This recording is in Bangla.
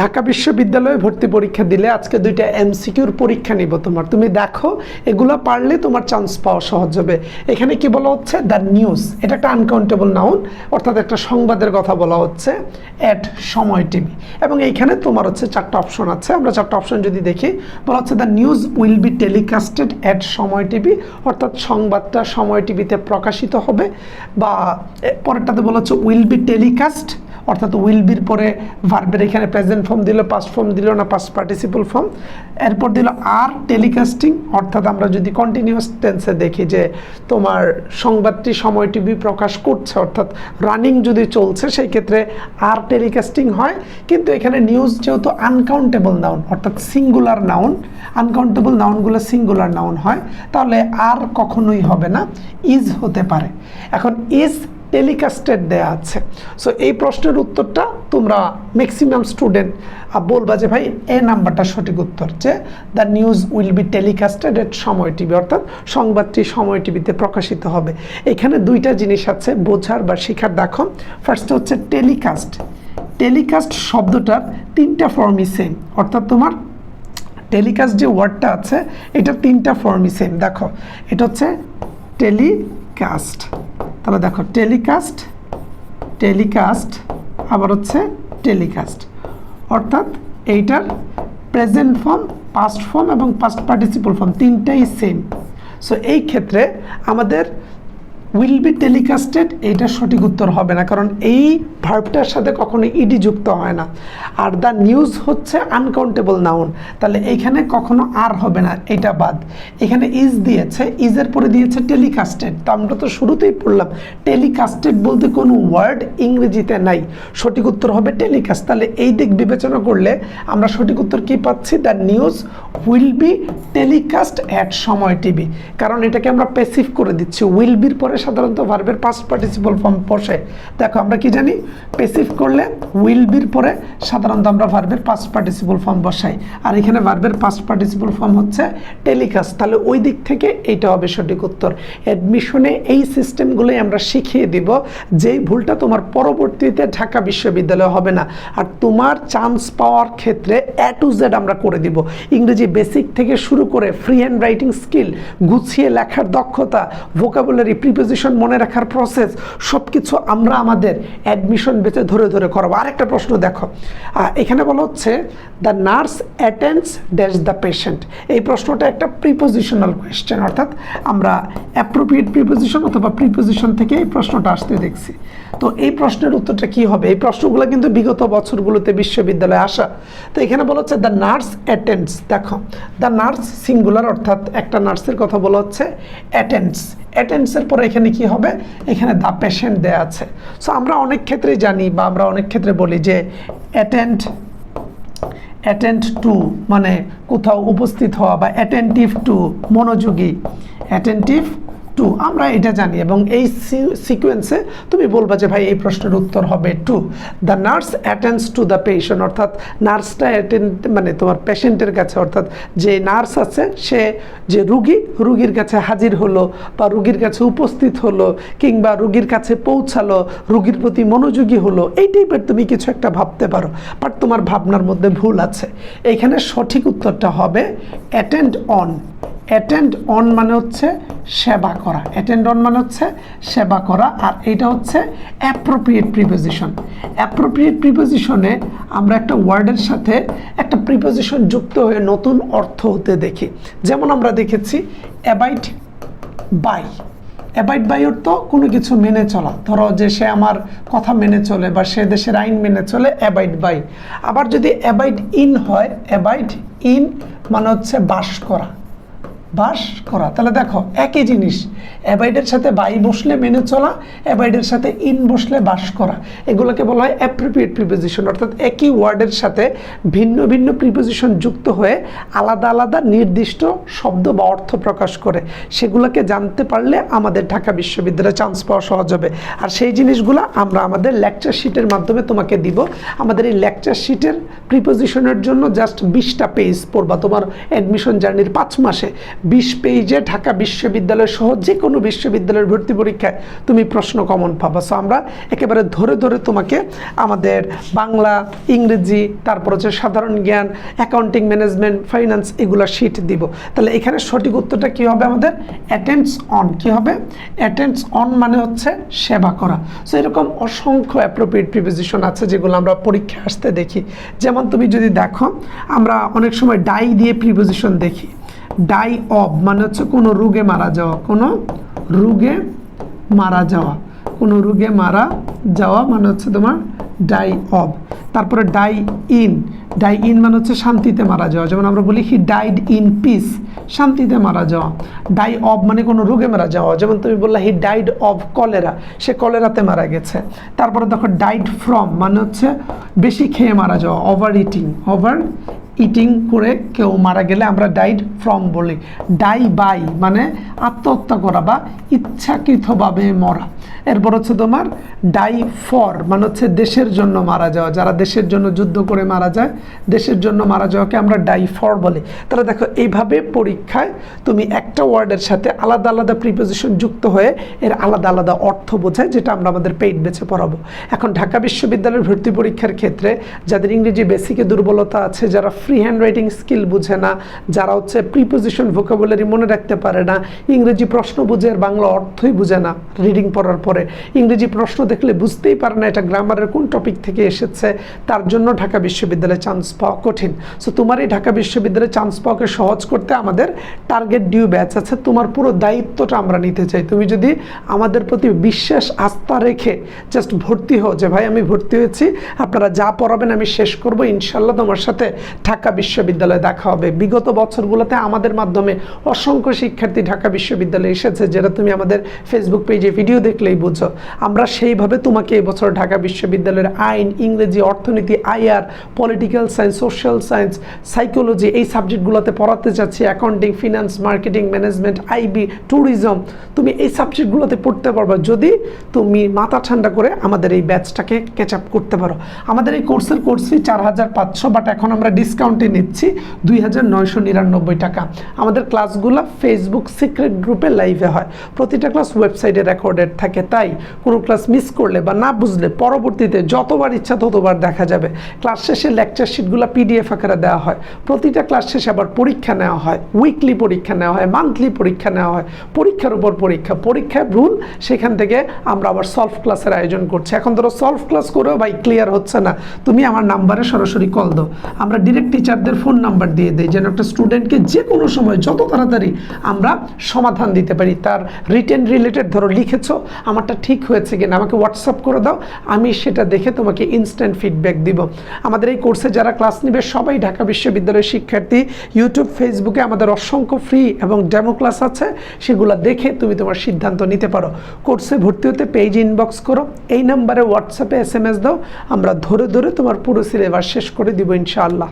ঢাকা বিশ্ববিদ্যালয়ে ভর্তি পরীক্ষা দিলে আজকে দুইটা এমসিকিউর পরীক্ষা নিব তোমার। তুমি দেখো, এগুলো পারলে তোমার চান্স পাওয়া সহজ হবে। এখানে কি বলা হচ্ছে? দ্য নিউজ এটা একটা আনকাউন্টেবল নাউন অর্থাৎ একটা সংবাদের কথা বলা হচ্ছে অ্যাট সময় টিভি এবং এইখানে তোমার হচ্ছে চারটা অপশন আছে। আমরা চারটা অপশন যদি দেখি, বলা হচ্ছে the news will be telecasted at Somoy TV অর্থাৎ সংবাদটা সময় টিভিতে প্রকাশিত হবে বা পরেরটাতে বলা হচ্ছে উইল বি টেলিকাস্ট অর্থাৎ উইল বির পরে ভার্বের এখানে প্রেজেন্ট ফর্ম দিল পাস্ট ফর্ম দিল না পাস্ট পার্টিসিপল ফর্ম এরপর দিল আর টেলিকাস্টিং অর্থাৎ আমরা যদি কন্টিনিউয়াস টেন্সে দেখি যে তোমার সংবাদটি সময় টিভি প্রকাশ করছে, অর্থাৎ রানিং যদি চলছে, সেই ক্ষেত্রে আর টেলিকাস্টিং হয়। কিন্তু এখানে নিউজ যেহেতু আনকাউন্টেবল নাউন অর্থাৎ সিঙ্গুলার নাউন আনকাউন্টেবল নাউনগুলো সিঙ্গুলার নাউন হয়, তাহলে আর কখনোই হবে না ইজ হতে পারে। এখন ইজ টেলিকাস্টেড দেয়া আছে। সো এই প্রশ্নের উত্তরটা তোমরা ম্যাক্সিমাম স্টুডেন্ট বলবা যে ভাই, এ নাম্বারটা সঠিক উত্তর যে the news will be telecasted at Somoy TV অর্থাৎ সংবাদটি সময় টিভিতে প্রকাশিত হবে। এখানে দুইটা জিনিস আছে, বোঝার বা শেখার দেখো ফার্স্ট হচ্ছে টেলিকাস্ট টেলিকাস্ট শব্দটার তিনটা ফর্মই সেম অর্থাৎ তোমার টেলিকাস্ট যে ওয়ার্ডটা আছে এটা তিনটা ফর্মই সেম দেখো। এটা হচ্ছে টেলিকাস্ট তাহলে দেখো টেলিকাস্ট টেলিকাস্ট আবার হচ্ছে টেলিকাস্ট অর্থাৎ এইটার প্রেজেন্ট ফর্ম পাস্ট ফর্ম এবং পাস্ট পার্টিসিপল ফর্ম তিনটাই সেম সো এই ক্ষেত্রে আমাদের উইল বি টেলিকাস্টেড এইটা সঠিক উত্তর হবে না, কারণ এই ভার্বটার সাথে কখনো ইডি যুক্ত হয় না। আর দ্য নিউজ হচ্ছে আনকাউন্টেবল নাউন তাহলে এইখানে কখনো আর হবে না, এটা বাদ। এখানে ইজ দিয়েছে ইজের পরে দিয়েছে টেলিকাস্টেড তো আমরা তো শুরুতেই পড়লাম টেলিকাস্টেড বলতে কোনো ওয়ার্ড ইংরেজিতে নাই, সঠিক উত্তর হবে টেলিকাস্ট তাহলে এই দিক বিবেচনা করলে আমরা সঠিক উত্তর কি পাচ্ছি? The news will be telecast at Somoy TV কারণ এটাকে আমরা প্যাসিভ করে দিচ্ছি উইল বির পরে সাধারণত ভার্বের পাস্ট পার্টিসিপল ফর্ম বসে। দেখো, আমরা কি জানি? প্যাসিভ করলে উইল বির পরে সাধারণত আমরা ভার্বের পাস্ট পার্টিসিপল ফর্ম বসাই। আর এখানে ভার্বের পাস্ট পার্টিসিপল ফর্ম হচ্ছে টেলিকাস্ট তাহলে ওই দিক থেকে এইটা হবে সঠিক উত্তর। অ্যাডমিশনে এই সিস্টেমগুলোই আমরা শিখিয়ে দিব যেই ভুলটা তোমার পরবর্তীতে ঢাকা বিশ্ববিদ্যালয়ে হবে না। আর তোমার চান্স পাওয়ার ক্ষেত্রে এ টু জেড আমরা করে দিব। ইংরেজি বেসিক থেকে শুরু করে ফ্রি হ্যান্ড রাইটিং স্কিল গুছিয়ে লেখার দক্ষতা ভোকাবুলারি প্রিপোজিশন মনে রাখার প্রসেস সব কিছু আমরা আমাদের অ্যাডমিশন বেচে ধরে ধরে করাবো। আরেকটা প্রশ্ন দেখো। এখানে বলা হচ্ছে the nurse attends dash the patient এই প্রশ্নটা একটা প্রিপোজিশনাল কোয়েশ্চেন অর্থাৎ আমরা অ্যাপ্রোপ্রিয়েট প্রিপোজিশন অথবা প্রিপোজিশন থেকে এই প্রশ্নটা আসতে দেখছি। তো এই প্রশ্নের উত্তরটা কি হবে? এই প্রশ্নগুলো কিন্তু বিগত বছরগুলোতে বিশ্ববিদ্যালয়ে আসা। তো এখানে বলা হচ্ছে দ্য নার্স অ্যাটেন্ডস দেখো দ্য নার্স সিঙ্গুলার অর্থাৎ একটা নার্সের কথা বলা হচ্ছে অ্যাটেন্ডস অ্যাটেন্ডসের পরে এখানে কি হবে? এখানে দ্য পেশেন্ট দেয়া আছে। সো আমরা অনেক ক্ষেত্রে জানি বা আমরা অনেক ক্ষেত্রে বলি যে অ্যাটেন্ড অ্যাটেন্ড টু মানে কোথাও উপস্থিত হওয়া বা অ্যাটেন্টিভ টু মনোযোগী অ্যাটেন্টিভ টু, আমরা এটা জানি এবং এই সিকোয়েন্সে তুমি বলবা যে ভাই এই প্রশ্নের উত্তর হবে to. The nurse attends to the patient অর্থাৎ নার্সটা অ্যাটেন্ড মানে তোমার পেশেন্টের কাছে, অর্থাৎ যে নার্স আছে, সে যে রুগী, রুগীর কাছে হাজির হলো বা রুগীর কাছে উপস্থিত হলো কিংবা রুগীর কাছে পৌঁছালো, রুগীর প্রতি মনোযোগী হলো, এই টাইপের তুমি কিছু একটা ভাবতে পারো। বাট তোমার ভাবনার মধ্যে ভুল আছে। এইখানে সঠিক উত্তরটা হবে অ্যাটেন্ড অন অ্যাটেন্ড অন মানে হচ্ছে সেবা করা। অ্যাটেন্ড অন মানে হচ্ছে সেবা করা আর এটা হচ্ছে অ্যাপ্রোপ্রিয়েট প্রিপোজিশন অ্যাপ্রোপ্রিয়েট প্রিপোজিশনে আমরা একটা ওয়ার্ডের সাথে একটা প্রিপোজিশন যুক্ত হয়ে নতুন অর্থ হতে দেখি। যেমন আমরা দেখেছি অ্যাবাইট বাই অ্যাবাইড বাই অর্থ কোনো কিছু মেনে চলা। ধরো যে সে আমার কথা মেনে চলে বা সে দেশের আইন মেনে চলে অ্যাবাইড বাই আবার যদি অ্যাবাইড ইন হয় অ্যাবাইড ইন মানে হচ্ছে বাস করা। বাস করা। তাহলে দেখো একই জিনিস। অ্যাবাইডের সাথে বাই বসলে মেনে চলা অ্যাবাইডের সাথে ইন বসলে বাস করা। এগুলোকে বলা হয় অ্যাপ্রোপ্রিয়েট প্রিপোজিশন অর্থাৎ একই ওয়ার্ডের সাথে ভিন্ন ভিন্ন প্রিপোজিশন যুক্ত হয়ে আলাদা আলাদা নির্দিষ্ট শব্দ বা অর্থ প্রকাশ করে। সেগুলোকে জানতে পারলে আমাদের ঢাকা বিশ্ববিদ্যালয়ে চান্স পাওয়া সহজ হবে। আর সেই জিনিসগুলো আমরা আমাদের লেকচার শিটের মাধ্যমে তোমাকে দিব। আমাদের এই লেকচার শিটের প্রিপোজিশনের জন্য জাস্ট বিশটা পেজ পড়বা। তোমার অ্যাডমিশন জার্নির পাঁচ মাসে বিশ পেজে ঢাকা বিশ্ববিদ্যালয় সহ যে কোনো বিশ্ববিদ্যালয়ের ভর্তি পরীক্ষায় তুমি প্রশ্ন কমন পাবা। সো আমরা একেবারে ধরে ধরে তোমাকে আমাদের বাংলা, ইংরেজি, তারপর হচ্ছে সাধারণ জ্ঞান অ্যাকাউন্টিং ম্যানেজমেন্ট ফাইন্যান্স এগুলো শিট দিব। তাহলে এখানে সঠিক উত্তরটা কী হবে আমাদের? অ্যাটেন্ডস অন কী হবে? অ্যাটেন্ডস অন মানে হচ্ছে সেবা করা। সো এরকম অসংখ্য অ্যাপ্রোপ্রিয়েট প্রিপোজিশন আছে যেগুলো আমরা পরীক্ষায় আসতে দেখি। যেমন তুমি যদি দেখো, আমরা অনেক সময় ডাই দিয়ে প্রিপোজিশন দেখি। ডাই অব মানে হচ্ছে কোনো রোগে মারা যাওয়া, কোনো রোগে মারা যাওয়া, কোনো রোগে মারা যাওয়া মানে হচ্ছে তোমার ডাই অব তারপরে ডাই ইন ডাই ইন মানে হচ্ছে শান্তিতে মারা যাওয়া, যেমন আমরা বলি হি ডাইড ইন পিস শান্তিতে মারা যাওয়া। ডাই অব মানে কোনো রোগে মারা যাওয়া, যেমন তুমি বললা হি ডাইড অব কলেরা সে কলেরাতে মারা গেছে। তারপরে দেখো ডাইড ফ্রম মানে হচ্ছে বেশি খেয়ে মারা যাওয়া ওভার ইটিং ওভার ইটিং করে কেউ মারা গেলে আমরা ডাইড ফ্রম বলি। ডাই বাই মানে আত্মহত্যা করা বা ইচ্ছাকৃতভাবে মরা। এরপর হচ্ছে তোমার ডাই ফর মানে হচ্ছে দেশের জন্য মারা যাওয়া। যারা দেশের জন্য যুদ্ধ করে মারা যায়, দেশের জন্য মারা যাওয়াকে আমরা ডাই ফর বলি। তাহলে দেখো, এইভাবে পরীক্ষায় তুমি একটা ওয়ার্ডের সাথে আলাদা আলাদা প্রিপোজিশন যুক্ত হয়ে এর আলাদা আলাদা অর্থ বোঝায়, যেটা আমরা আমাদের পেইড বেছে পড়াবো। এখন ঢাকা বিশ্ববিদ্যালয়ের ভর্তি পরীক্ষার ক্ষেত্রে যাদের ইংরেজি বেসিকে দুর্বলতা আছে, যারা ফ্রি হ্যান্ড রাইটিং স্কিল বুঝে না, যারা হচ্ছে প্রিপোজিশন ভোকাবুলারি মনে রাখতে পারে না, ইংরেজি প্রশ্ন বুঝে আর বাংলা অর্থই বুঝে না রিডিং পড়ার পরে। ইংরেজি প্রশ্ন দেখলে বুঝতেই পারে না এটা গ্রামারের কোন টপিক থেকে এসেছে, তার জন্য ঢাকা বিশ্ববিদ্যালয়ে চান্স পাওয়া কঠিন। সো তোমার এই ঢাকা বিশ্ববিদ্যালয়ে চান্স পাওয়াকে সহজ করতে আমাদের টার্গেট ডিউ ব্যাচ আছে, তোমার পুরো দায়িত্বটা আমরা নিতে চাই। তুমি যদি আমাদের প্রতি বিশ্বাস, আস্থা রেখে জাস্ট ভর্তি হও যে, ভাই, আমি ভর্তি হয়েছি, আপনারা যা পড়াবেন আমি শেষ করব, ইনশাল্লাহ তোমার সাথে ঢাকা বিশ্ববিদ্যালয়ে দেখা হবে। বিগত বছরগুলোতে আমাদের মাধ্যমে অসংখ্য শিক্ষার্থী ঢাকা বিশ্ববিদ্যালয়ে এসেছে, যেটা তুমি আমাদের ফেসবুক পেজে ভিডিও দেখলেই বুঝো। আমরা সেইভাবে তোমাকে এবছর ঢাকা বিশ্ববিদ্যালয়ের আইন, ইংরেজি, অর্থনীতি, IR political science social science psychology এই সাবজেক্টগুলোতে পড়াতে চাচ্ছি accounting finance marketing management IB tourism তুমি এই সাবজেক্টগুলোতে পড়তে পারবা। যদি তুমি মাথা ঠান্ডা করে আমাদের এই ব্যাচটাকে ক্যাচ আপ করতে পারো। আমাদের এই কোর্সের কোর্স ফি চার হাজার পাঁচশো বাট এখন আমরা ডিসকাউন্টে নিচ্ছি দুই হাজার নয়শো নিরানব্বই টাকা। আমাদের ক্লাসগুলো ফেসবুক সিক্রেট গ্রুপে লাইভে হয়। প্রতিটা ক্লাস ওয়েবসাইটে রেকর্ডেড থাকে, তাই কোনো ক্লাস মিস করলে বা না বুঝলে পরবর্তীতে যতবার ইচ্ছা ততবার দেখা যাবে। ক্লাস শেষে লেকচার শিটগুলো পিডিএফ আকারে দেওয়া হয়। প্রতিটা ক্লাস শেষে আবার পরীক্ষা নেওয়া হয়। উইকলি পরীক্ষা নেওয়া হয় মান্থলি পরীক্ষা নেওয়া হয়। পরীক্ষার উপর পরীক্ষা, পরীক্ষায় ভুল, সেখান থেকে আমরা আবার সলভ ক্লাসের আয়োজন করছি। এখন ধরো সলভ ক্লাস করেও ভাই ক্লিয়ার হচ্ছে না। তুমি আমার নাম্বারে সরাসরি কল দাও। আমরা ডিরেক্ট টিচারদের ফোন নাম্বার দিয়ে দেয়, যেন একটা স্টুডেন্টকে যে কোনো সময় যত তাড়াতাড়ি আমরা সমাধান দিতে পারি। তার রিটেন রিলেটেড ধরো লিখেছো, আমারটা ঠিক হয়েছে কিনা আমাকে হোয়াটসঅ্যাপ করে দাও, আমি সেটা দেখে তোমাকে ইনস্ট্যান্ট ফিডব্যাক দিব। আমাদের এই কোর্সে যারা ক্লাস নেবে, সবাই ঢাকা বিশ্ববিদ্যালয়ের শিক্ষার্থী। ইউটিউব ফেসবুকে আমাদের অসংখ্য ফ্রি এবং ডেমো ক্লাস আছে, সেগুলো দেখে তুমি তোমার সিদ্ধান্ত নিতে পারো। কোর্সে ভর্তি হতে পেজ ইনবক্স করো, এই নাম্বারে হোয়াটসঅ্যাপে এস এম এস দাও, আমরা ধরে ধরে তোমার পুরো সিলেবাস শেষ করে দিব ইনশাআল্লাহ।